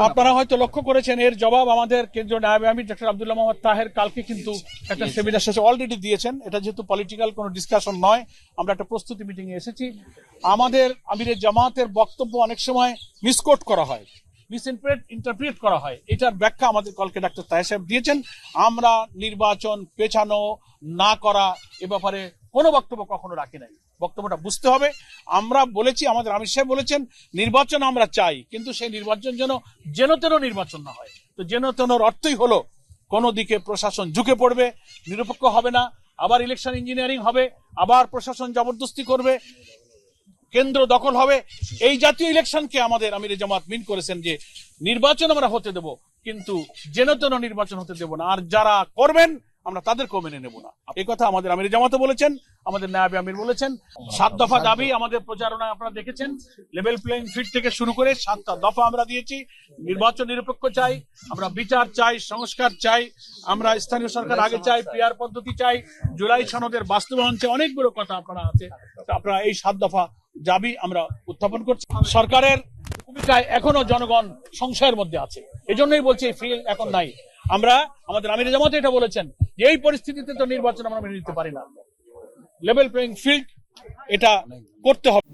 আপনারা হয়তো লক্ষ্য করেছেন এর জবাব আমাদের কেন্দ্রীয় নায়ব আমির ডক্টর আব্দুল্লাহ মোহাম্মদ তাহের কালকে কিন্তু একটা সেমিনার শেষে অলরেডি দিয়েছেন। এটা যেহেতু পলিটিক্যাল কোনো ডিসকাশন নয় আমরা একটা প্রস্তুতি মিটিং এ এসেছি। আমাদের আমিরের জামাতের বক্তব্য অনেক সময় মিসকোট করা হয় মিসইন্টারপ্রেট ইন্টারপ্রিট করা হয়। এটার ব্যাখ্যা আমাদের কলকে ডাক্তার তাহের সাহেব দিয়েছেন। আমরা নির্বাচন পেছানো না করা এ ব্যাপারে কোনো বক্তব্য কখনো রাখি নাই। বক্তব্যটা বুঝতে হবে। আমরা বলেছি, আমাদের আমির সাহেব বলেছেন, নির্বাচন আমরা চাই, কিন্তু সেই নির্বাচন যেন যেন তেন নির্বাচন না হয়। তো যেন তেনর অর্থই হলো, কোনো দিকে প্রশাসন ঝুঁকে পড়বে, নিরপেক্ষ হবে না, আবার ইলেকশন ইঞ্জিনিয়ারিং হবে, আবার প্রশাসন জবরদস্তি করবে, কেন্দ্র দখল হবে। এই জাতীয় ইলেকশনকে আমাদের আমির জামাত মিন করেছেন যে, নির্বাচন আমরা হতে দেব, কিন্তু যেন তেন নির্বাচন হতে দেব না। আর যারা করবেন আমরা তাদেরকেও মেনে নেব না। এই কথা আমাদের আমির জামাতও বলেছেন, আমাদের নায়াবে আমির বলেছেন। সাত দফা দাবি আমাদের প্রচারণায় আপনারা দেখেছেন। লেভেল প্লেইং ফিল্ড থেকে শুরু করে সাতটা দফা আমরা দিয়েছি। নির্বাচন নিরপেক্ষ চাই, আমরা বিচার চাই, সংস্কার চাই, আমরা স্থানীয় সরকার আগে চাই পিয়ার পদ্ধতি চাই, জুলাই সনদের বাস্তবায়ন চাই অনেকগুলো কথা আপনারা আছে। আপনারা এই সাত দফা দাবি আমরা উত্থাপন করছি। সরকারের ভূমিকায় এখনও জনগণ সংশয়ের মধ্যে আছে। এজন্যই বলছি ফিল এখন নাই। আমরা আমাদের আমির জামাত এটা বলেছেন যে এই পরিস্থিতিতে তো নির্বাচন আমরা মেনে নিতে পারি না। লেভেল প্লেইং ফিল্ড এটা করতে হবে।